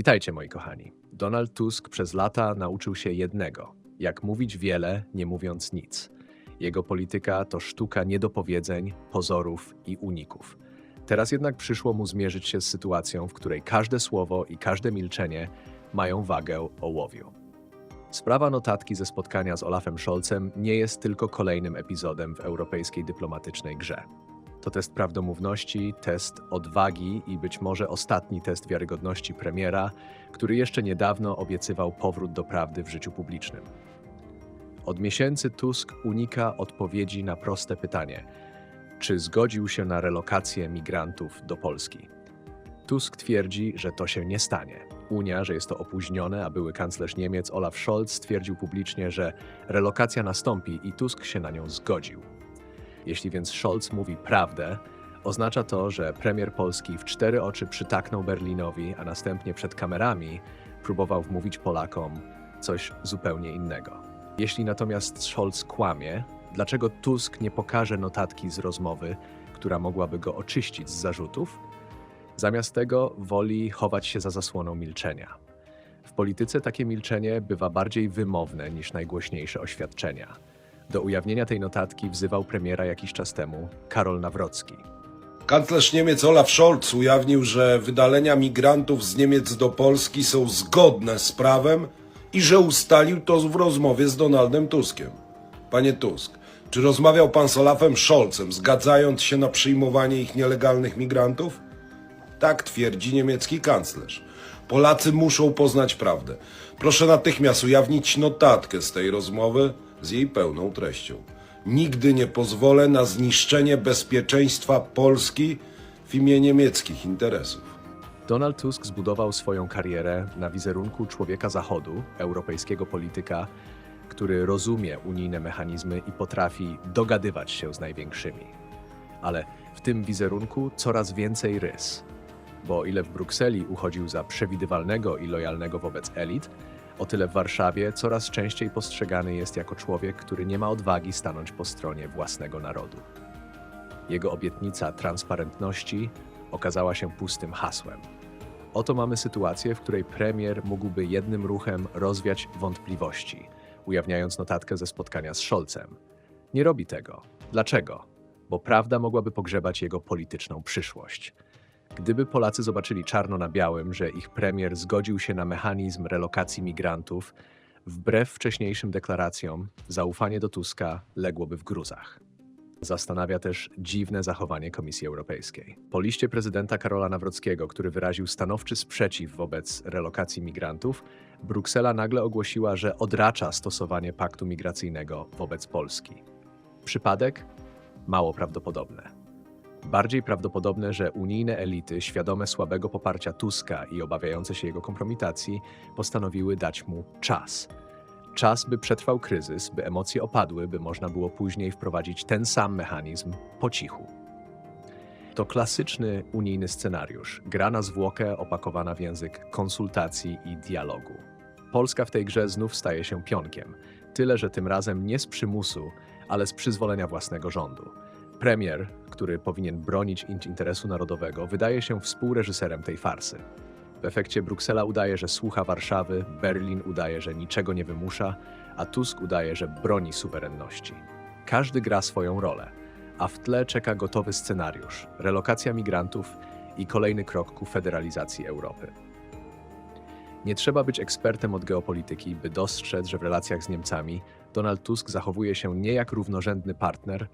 Witajcie moi kochani. Donald Tusk przez lata nauczył się jednego: jak mówić wiele, nie mówiąc nic. Jego polityka to sztuka niedopowiedzeń, pozorów i uników. Teraz jednak przyszło mu zmierzyć się z sytuacją, w której każde słowo i każde milczenie mają wagę ołowiu. Sprawa notatki ze spotkania z Olafem Scholzem nie jest tylko kolejnym epizodem w europejskiej dyplomatycznej grze. To test prawdomówności, test odwagi i być może ostatni test wiarygodności premiera, który jeszcze niedawno obiecywał powrót do prawdy w życiu publicznym. Od miesięcy Tusk unika odpowiedzi na proste pytanie: czy zgodził się na relokację migrantów do Polski? Tusk twierdzi, że to się nie stanie. Unia, że jest to opóźnione, a były kanclerz Niemiec Olaf Scholz stwierdził publicznie, że relokacja nastąpi i Tusk się na nią zgodził. Jeśli więc Scholz mówi prawdę, oznacza to, że premier Polski w cztery oczy przytaknął Berlinowi, a następnie przed kamerami próbował wmówić Polakom coś zupełnie innego. Jeśli natomiast Scholz kłamie, dlaczego Tusk nie pokaże notatki z rozmowy, która mogłaby go oczyścić z zarzutów? Zamiast tego woli chować się za zasłoną milczenia. W polityce takie milczenie bywa bardziej wymowne niż najgłośniejsze oświadczenia. Do ujawnienia tej notatki wzywał premiera jakiś czas temu Karol Nawrocki. Kanclerz Niemiec Olaf Scholz ujawnił, że wydalenia migrantów z Niemiec do Polski są zgodne z prawem i że ustalił to w rozmowie z Donaldem Tuskiem. Panie Tusk, czy rozmawiał pan z Olafem Scholzem, zgadzając się na przyjmowanie ich nielegalnych migrantów? Tak twierdzi niemiecki kanclerz. Polacy muszą poznać prawdę. Proszę natychmiast ujawnić notatkę z tej rozmowy z jej pełną treścią. Nigdy nie pozwolę na zniszczenie bezpieczeństwa Polski w imię niemieckich interesów. Donald Tusk zbudował swoją karierę na wizerunku człowieka zachodu, europejskiego polityka, który rozumie unijne mechanizmy i potrafi dogadywać się z największymi. Ale w tym wizerunku coraz więcej rys. Bo ile w Brukseli uchodził za przewidywalnego i lojalnego wobec elit, o tyle w Warszawie coraz częściej postrzegany jest jako człowiek, który nie ma odwagi stanąć po stronie własnego narodu. Jego obietnica transparentności okazała się pustym hasłem. Oto mamy sytuację, w której premier mógłby jednym ruchem rozwiać wątpliwości, ujawniając notatkę ze spotkania z Scholzem. Nie robi tego. Dlaczego? Bo prawda mogłaby pogrzebać jego polityczną przyszłość. Gdyby Polacy zobaczyli czarno na białym, że ich premier zgodził się na mechanizm relokacji migrantów, wbrew wcześniejszym deklaracjom, zaufanie do Tuska ległoby w gruzach. Zastanawia też dziwne zachowanie Komisji Europejskiej. Po liście prezydenta Karola Nawrockiego, który wyraził stanowczy sprzeciw wobec relokacji migrantów, Bruksela nagle ogłosiła, że odracza stosowanie paktu migracyjnego wobec Polski. Przypadek? Mało prawdopodobne. Bardziej prawdopodobne, że unijne elity, świadome słabego poparcia Tuska i obawiające się jego kompromitacji, postanowiły dać mu czas. Czas, by przetrwał kryzys, by emocje opadły, by można było później wprowadzić ten sam mechanizm po cichu. To klasyczny unijny scenariusz, gra na zwłokę opakowana w język konsultacji i dialogu. Polska w tej grze znów staje się pionkiem, tyle że tym razem nie z przymusu, ale z przyzwolenia własnego rządu. Premier, który powinien bronić in- interesu narodowego, wydaje się współreżyserem tej farsy. W efekcie Bruksela udaje, że słucha Warszawy, Berlin udaje, że niczego nie wymusza, a Tusk udaje, że broni suwerenności. Każdy gra swoją rolę, a w tle czeka gotowy scenariusz relokacja migrantów i kolejny krok ku federalizacji Europy. Nie trzeba być ekspertem od geopolityki, by dostrzec, że w relacjach z Niemcami Donald Tusk zachowuje się nie jak równorzędny partner,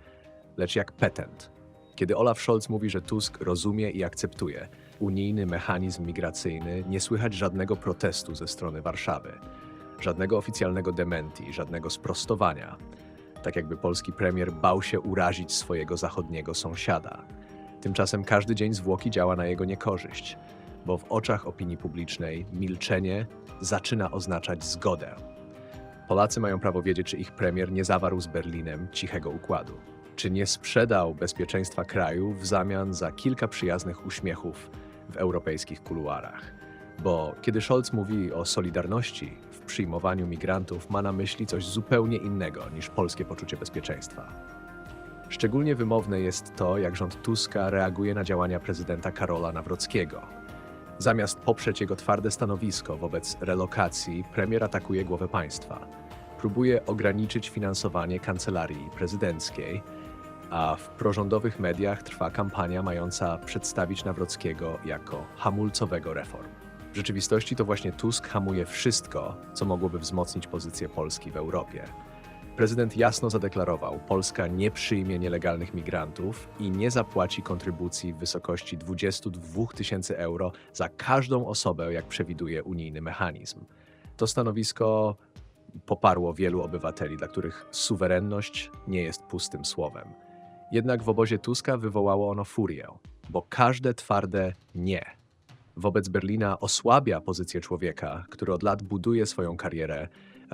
lecz jak petent. Kiedy Olaf Scholz mówi, że Tusk rozumie i akceptuje unijny mechanizm migracyjny, nie słychać żadnego protestu ze strony Warszawy, żadnego oficjalnego dementi, żadnego sprostowania. Tak jakby polski premier bał się urazić swojego zachodniego sąsiada. Tymczasem każdy dzień zwłoki działa na jego niekorzyść, bo w oczach opinii publicznej milczenie zaczyna oznaczać zgodę. Polacy mają prawo wiedzieć, czy ich premier nie zawarł z Berlinem cichego układu. Czy nie sprzedał bezpieczeństwa kraju w zamian za kilka przyjaznych uśmiechów w europejskich kuluarach. Bo kiedy Scholz mówi o solidarności w przyjmowaniu migrantów, ma na myśli coś zupełnie innego niż polskie poczucie bezpieczeństwa. Szczególnie wymowne jest to, jak rząd Tuska reaguje na działania prezydenta Karola Nawrockiego. Zamiast poprzeć jego twarde stanowisko wobec relokacji, premier atakuje głowę państwa. Próbuje ograniczyć finansowanie kancelarii prezydenckiej, a w prorządowych mediach trwa kampania mająca przedstawić Nawrockiego jako hamulcowego reform. W rzeczywistości to właśnie Tusk hamuje wszystko, co mogłoby wzmocnić pozycję Polski w Europie. Prezydent jasno zadeklarował, Polska nie przyjmie nielegalnych migrantów i nie zapłaci kontrybucji w wysokości 22 tysięcy euro za każdą osobę, jak przewiduje unijny mechanizm. To stanowisko poparło wielu obywateli, dla których suwerenność nie jest pustym słowem. Jednak w obozie Tuska wywołało ono furię, bo każde twarde nie wobec Berlina osłabia pozycję człowieka, który od lat buduje swoją karierę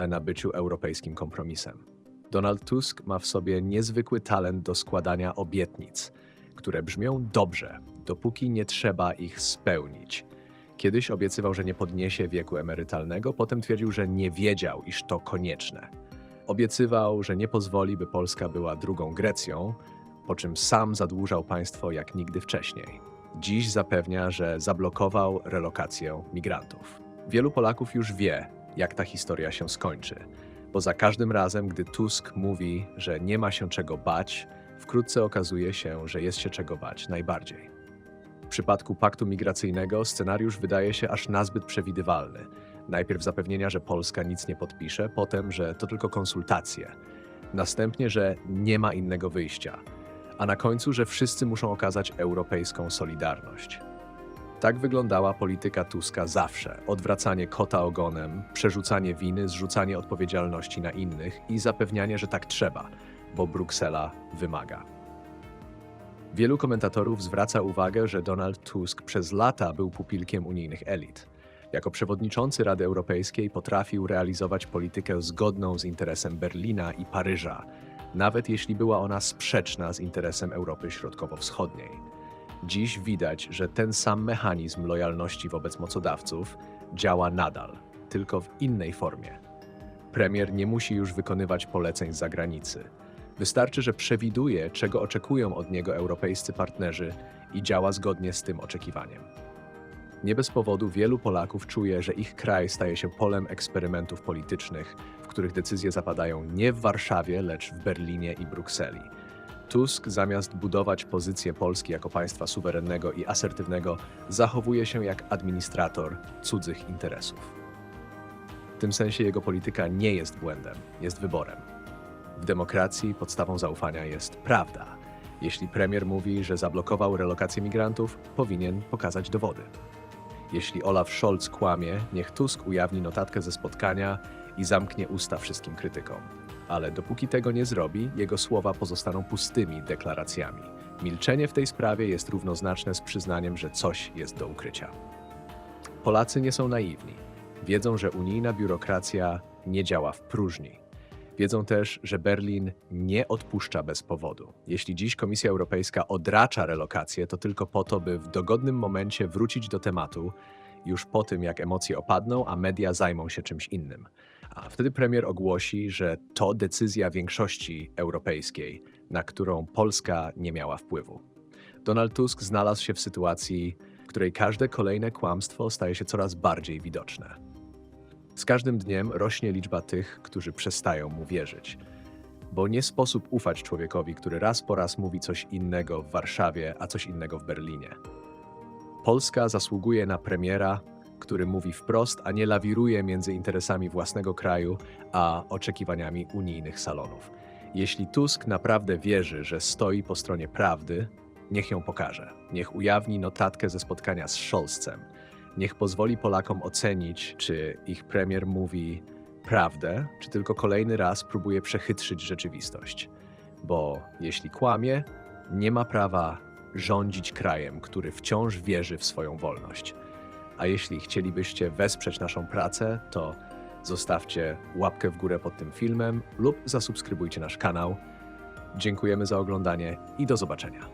na byciu europejskim kompromisem. Donald Tusk ma w sobie niezwykły talent do składania obietnic, które brzmią dobrze, dopóki nie trzeba ich spełnić. Kiedyś obiecywał, że nie podniesie wieku emerytalnego, potem twierdził, że nie wiedział, iż to konieczne. Obiecywał, że nie pozwoli, by Polska była drugą Grecją, po czym sam zadłużał państwo jak nigdy wcześniej. Dziś zapewnia, że zablokował relokację migrantów. Wielu Polaków już wie, jak ta historia się skończy, bo za każdym razem, gdy Tusk mówi, że nie ma się czego bać, wkrótce okazuje się, że jest się czego bać najbardziej. W przypadku paktu migracyjnego scenariusz wydaje się aż nazbyt przewidywalny. Najpierw zapewnienia, że Polska nic nie podpisze, potem, że to tylko konsultacje, następnie, że nie ma innego wyjścia, a na końcu, że wszyscy muszą okazać europejską solidarność. Tak wyglądała polityka Tuska zawsze: odwracanie kota ogonem, przerzucanie winy, zrzucanie odpowiedzialności na innych i zapewnianie, że tak trzeba, bo Bruksela wymaga. Wielu komentatorów zwraca uwagę, że Donald Tusk przez lata był pupilkiem unijnych elit. Jako przewodniczący Rady Europejskiej potrafił realizować politykę zgodną z interesem Berlina i Paryża, nawet jeśli była ona sprzeczna z interesem Europy Środkowo-Wschodniej. Dziś widać, że ten sam mechanizm lojalności wobec mocodawców działa nadal, tylko w innej formie. Premier nie musi już wykonywać poleceń z zagranicy. Wystarczy, że przewiduje, czego oczekują od niego europejscy partnerzy i działa zgodnie z tym oczekiwaniem. Nie bez powodu wielu Polaków czuje, że ich kraj staje się polem eksperymentów politycznych, w których decyzje zapadają nie w Warszawie, lecz w Berlinie i Brukseli. Tusk, zamiast budować pozycję Polski jako państwa suwerennego i asertywnego, zachowuje się jak administrator cudzych interesów. W tym sensie jego polityka nie jest błędem, jest wyborem. W demokracji podstawą zaufania jest prawda. Jeśli premier mówi, że zablokował relokację migrantów, powinien pokazać dowody. Jeśli Olaf Scholz kłamie, niech Tusk ujawni notatkę ze spotkania i zamknie usta wszystkim krytykom. Ale dopóki tego nie zrobi, jego słowa pozostaną pustymi deklaracjami. Milczenie w tej sprawie jest równoznaczne z przyznaniem, że coś jest do ukrycia. Polacy nie są naiwni. Wiedzą, że unijna biurokracja nie działa w próżni. Wiedzą też, że Berlin nie odpuszcza bez powodu. Jeśli dziś Komisja Europejska odracza relokację, to tylko po to, by w dogodnym momencie wrócić do tematu, już po tym, jak emocje opadną, a media zajmą się czymś innym. A wtedy premier ogłosi, że to decyzja większości europejskiej, na którą Polska nie miała wpływu. Donald Tusk znalazł się w sytuacji, w której każde kolejne kłamstwo staje się coraz bardziej widoczne. Z każdym dniem rośnie liczba tych, którzy przestają mu wierzyć. Bo nie sposób ufać człowiekowi, który raz po raz mówi coś innego w Warszawie, a coś innego w Berlinie. Polska zasługuje na premiera, który mówi wprost, a nie lawiruje między interesami własnego kraju a oczekiwaniami unijnych salonów. Jeśli Tusk naprawdę wierzy, że stoi po stronie prawdy, niech ją pokaże. Niech ujawni notatkę ze spotkania z Scholzem. Niech pozwoli Polakom ocenić, czy ich premier mówi prawdę, czy tylko kolejny raz próbuje przechytrzyć rzeczywistość. Bo jeśli kłamie, nie ma prawa rządzić krajem, który wciąż wierzy w swoją wolność. A jeśli chcielibyście wesprzeć naszą pracę, to zostawcie łapkę w górę pod tym filmem lub zasubskrybujcie nasz kanał. Dziękujemy za oglądanie i do zobaczenia.